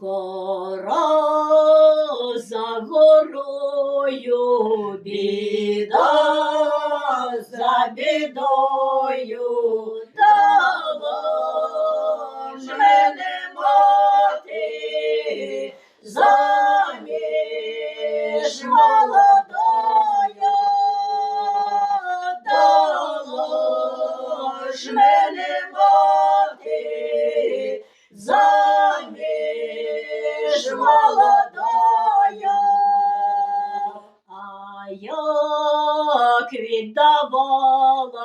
Гора за горою, біда за бідою, молодою, а як віддавала,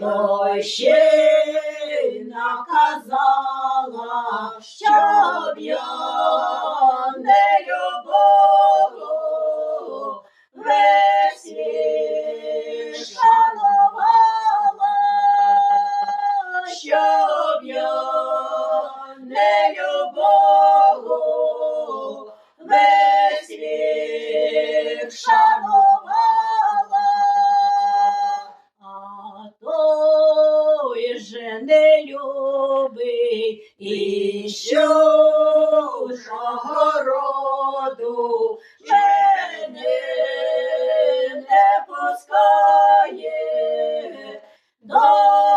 то ще любить і що роду мене не пускає? Добро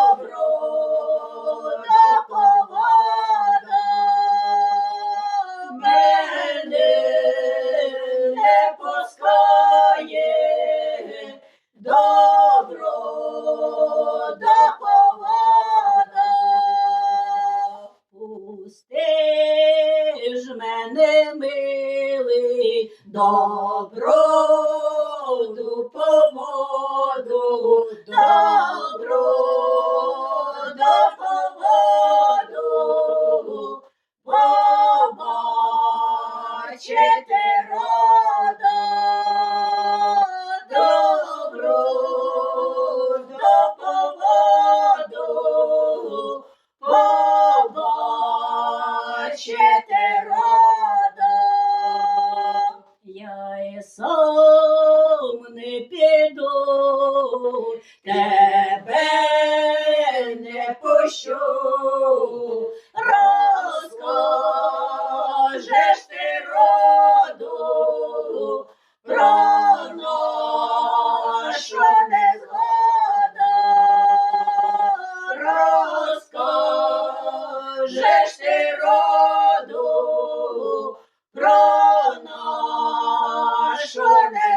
мене, милий, доброду поводу, добро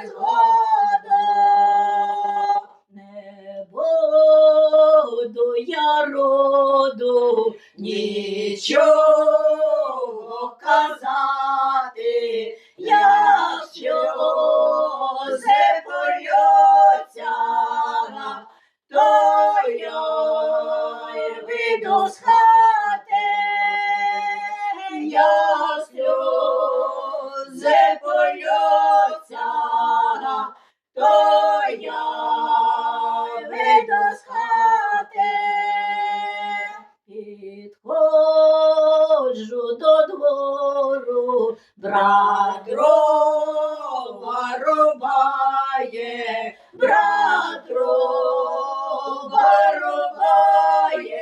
незгоду. Не буду я роду нічого казати, як сльози польються, то я й вийду дрова рубає, брат дрова рубає,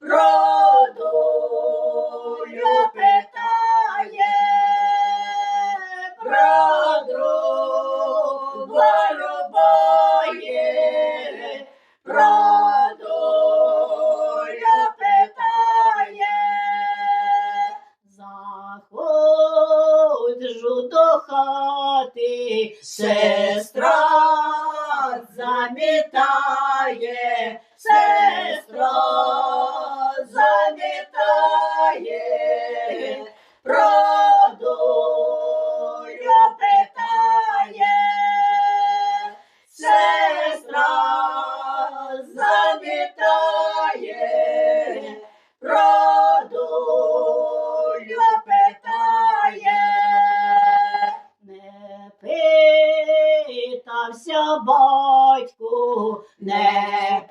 про долю питає, брат дрова рубає, про хати, сестра замітає, сестра замітає, про сестра замітає, Боявся батьку, не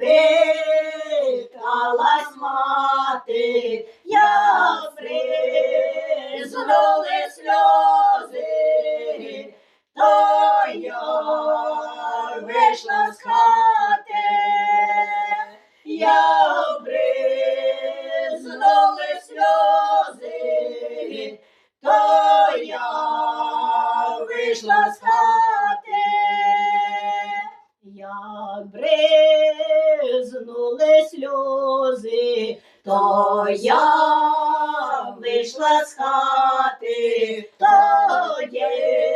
питалась мати, я признули сльози. бризнули сльози, то я вийшла з хати, то є.